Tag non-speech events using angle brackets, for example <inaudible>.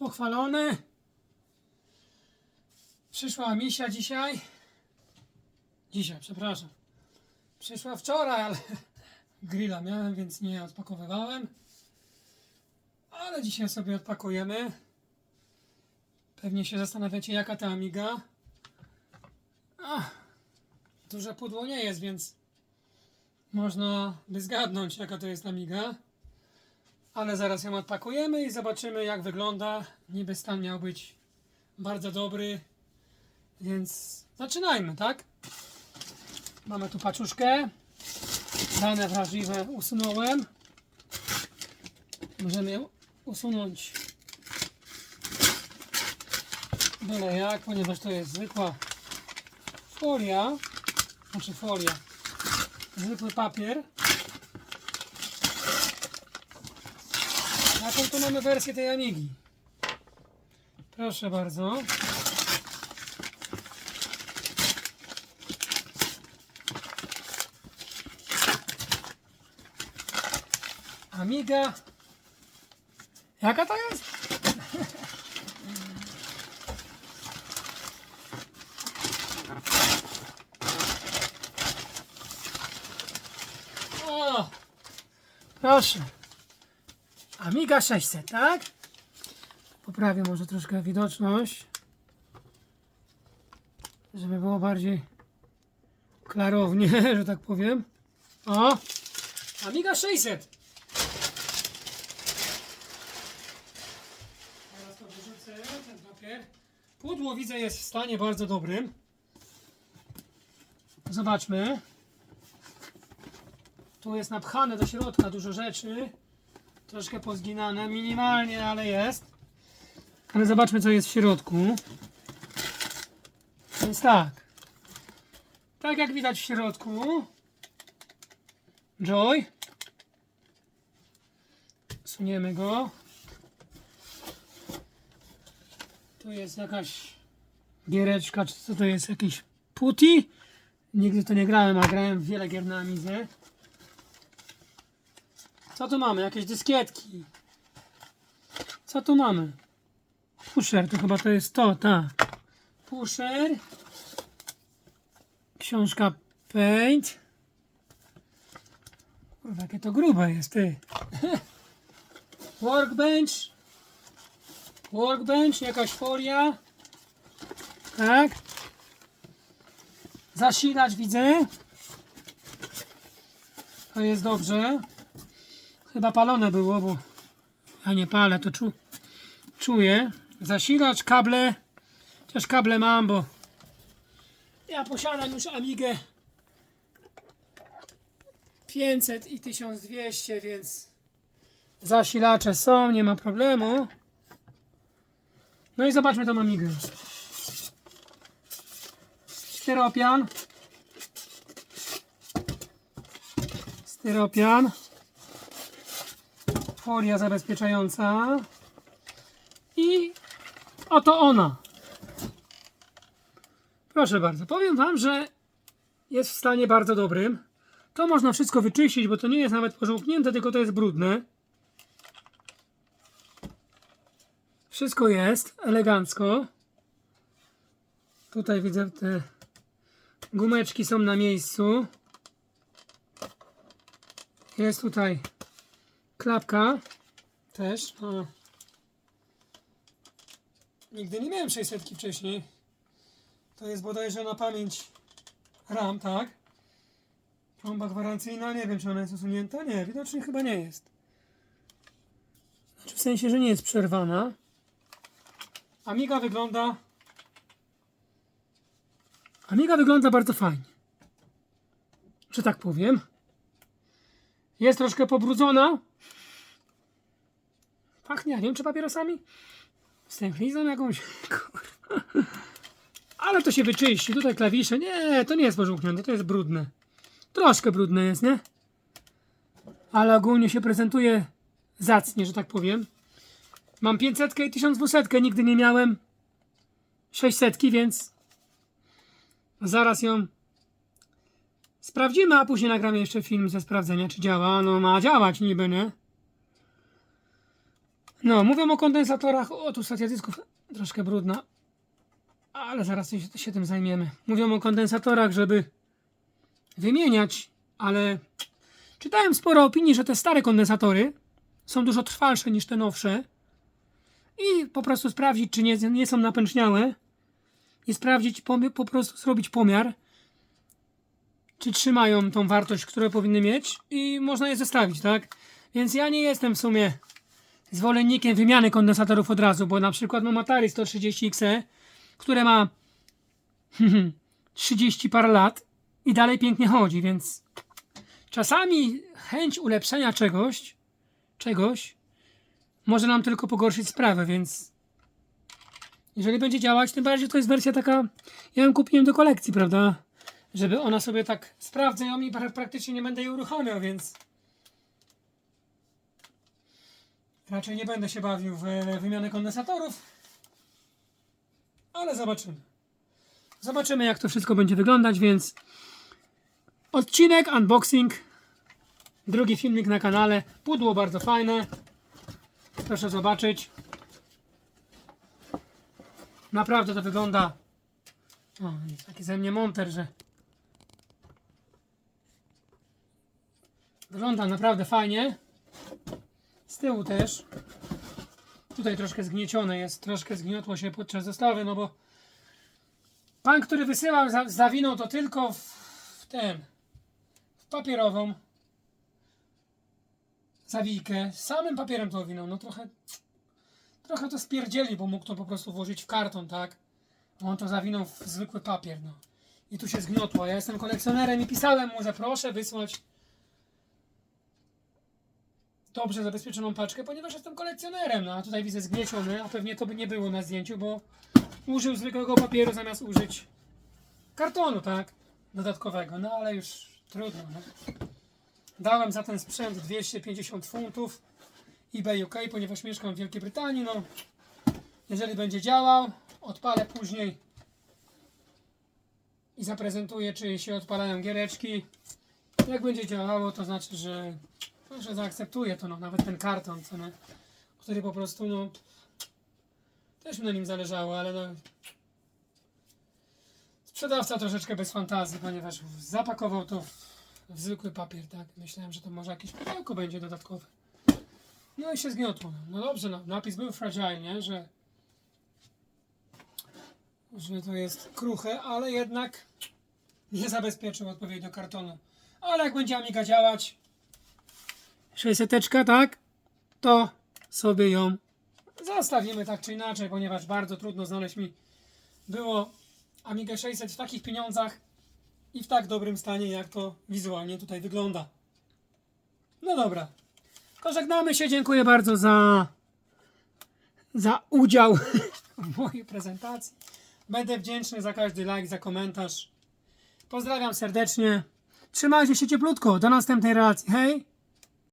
pochwalony. Przyszła misia dzisiaj. Dzisiaj, przepraszam. Przyszła wczoraj, ale <laughs> grilla miałem, więc nie odpakowywałem. Ale dzisiaj sobie odpakujemy. Pewnie się zastanawiacie, jaka ta Amiga. Ach, duże pudło nie jest, więc można by zgadnąć, jaka to jest Amiga. Ale zaraz ją odpakujemy i zobaczymy, jak wygląda. Niby stan miał być bardzo dobry, więc zaczynajmy, tak? Mamy tu paczuszkę. Dane wrażliwe usunąłem. Możemy ją usunąć byle jak, ponieważ to jest zwykła folia, znaczy folia, zwykły papier. Jaką tu mamy wersję tej Amigi? Proszę bardzo. Amiga. Jaka to jest? <laughs> O, proszę. Amiga 600, tak? Poprawię może troszkę widoczność, żeby było bardziej klarownie, <laughs> że tak powiem. O, Amiga 600. Teraz to wyrzucę, ten papier. Pudło widzę jest w stanie bardzo dobrym. Zobaczmy. Tu jest napchane do środka dużo rzeczy. Troszkę pozginane, minimalnie, ale jest. Ale zobaczmy, co jest w środku. Więc tak. Tak jak widać w środku. Joy. Suniemy go. Tu jest jakaś giereczka, czy co to jest? Jakiś puti? Nigdy to nie grałem, a grałem wiele gier na Amidze. Co tu mamy? Jakieś dyskietki. Co tu mamy? Pusher, to chyba to jest to, tak. Pusher. Książka Paint. Kurwa, jakie to grube jest, ty. <laughs> Workbench. Workbench, jakaś folia. Tak. Zasilacz widzę. To jest dobrze. Chyba palone było, bo ja nie palę, to czu, czuję. Zasilacz, kable. Chociaż kable mam, bo ja posiadam już Amigę 500 i 1200, więc zasilacze są, nie ma problemu. No i zobaczmy tą Amigę. Styropian. Styropian. Folia zabezpieczająca. I oto ona. Proszę bardzo, powiem Wam, że jest w stanie bardzo dobrym. To można wszystko wyczyścić, bo to nie jest nawet pożółknięte, tylko to jest brudne. Wszystko jest elegancko. Tutaj widzę te gumeczki są na miejscu. Jest tutaj klapka też. A. Nigdy nie miałem 600 wcześniej. To jest bodajże na pamięć RAM, tak? Plomba gwarancyjna, nie wiem czy ona jest usunięta. Nie, widocznie chyba nie jest. Znaczy w sensie, że nie jest przerwana. Amiga wygląda. Amiga wygląda bardzo fajnie. Że tak powiem. Jest troszkę pobrudzona. Pachnie, nie wiem czy papierosami. Stęchlizną jakąś. <laughs> Kurwa. Ale to się wyczyści. Tutaj klawisze. Nie, to nie jest pożółknione, to jest brudne. Troszkę brudne jest, nie? Ale ogólnie się prezentuje zacnie, że tak powiem. Mam 500 i 1200, nigdy nie miałem 600, więc zaraz ją sprawdzimy, a później nagramy jeszcze film ze sprawdzenia, czy działa. No ma działać niby, nie? No, mówią o kondensatorach. O, tu stacja dysków troszkę brudna. Ale zaraz się, się tym zajmiemy. Mówią o kondensatorach, żeby wymieniać, ale czytałem sporo opinii, że te stare kondensatory są dużo trwalsze niż te nowsze. I po prostu sprawdzić, czy nie, nie są napęczniałe. I sprawdzić, pomi- po prostu zrobić pomiar, czy trzymają tą wartość, którą powinny mieć. I można je zestawić, tak? Więc ja nie jestem w sumie zwolennikiem wymiany kondensatorów od razu, bo na przykład mam Atari 130XE, które ma <laughs> 30 parę lat i dalej pięknie chodzi, więc czasami chęć ulepszenia czegoś, czegoś może nam tylko pogorszyć sprawę, więc jeżeli będzie działać, tym bardziej to jest wersja taka, ja ją kupiłem do kolekcji, prawda, żeby ona sobie tak sprawdzę ją i pra- praktycznie nie będę jej uruchamiał, więc raczej nie będę się bawił w e, wymianę kondensatorów, ale zobaczymy. Zobaczymy, jak to wszystko będzie wyglądać, więc odcinek, unboxing, drugi filmik na kanale. Pudło bardzo fajne. Proszę zobaczyć. Naprawdę to wygląda. O, jest taki ze mnie monter, że. Wygląda naprawdę fajnie. Tyłu też. Tutaj troszkę zgniecione jest, troszkę zgniotło się podczas dostawy, no bo pan, który wysyłał, za, zawinął to tylko w, w ten, w papierową zawijkę. Samym papierem to owinął, no trochę, trochę to spierdzieli, bo mógł to po prostu włożyć w karton, tak? On to zawinął w zwykły papier, no. I tu się zgniotło. Ja jestem kolekcjonerem i pisałem mu, że proszę wysłać dobrze zabezpieczoną paczkę, ponieważ jestem kolekcjonerem. No a tutaj widzę zgnieciony, a pewnie to by nie było na zdjęciu, bo użył zwykłego papieru zamiast użyć kartonu, tak? Dodatkowego. No ale już trudno. No. Dałem za ten sprzęt 250 funtów eBay UK, ponieważ mieszkam w Wielkiej Brytanii. No, jeżeli będzie działał, odpalę później i zaprezentuję, czy się odpalają giereczki. Jak będzie działało, to znaczy, że no, że zaakceptuję to, no, nawet ten karton, co nie? który po prostu, no, też mi na nim zależało, ale no, sprzedawca troszeczkę bez fantazji, ponieważ zapakował to w, w zwykły papier, tak? Myślałem, że to może jakieś pudełko będzie dodatkowe. No i się zgniotło. No dobrze, no, napis był fragile, nie? Że, że to jest kruche, ale jednak nie zabezpieczył odpowiednio kartonu. Ale jak będzie Amiga działać, 600, tak? To sobie ją zostawimy tak czy inaczej, ponieważ bardzo trudno znaleźć mi było Amiga 600 w takich pieniądzach i w tak dobrym stanie, jak to wizualnie tutaj wygląda. No dobra. Pożegnamy się. Dziękuję bardzo za, za udział <laughs> w mojej prezentacji. Będę wdzięczny za każdy like, za komentarz. Pozdrawiam serdecznie. Trzymajcie się cieplutko. Do następnej relacji. Hej!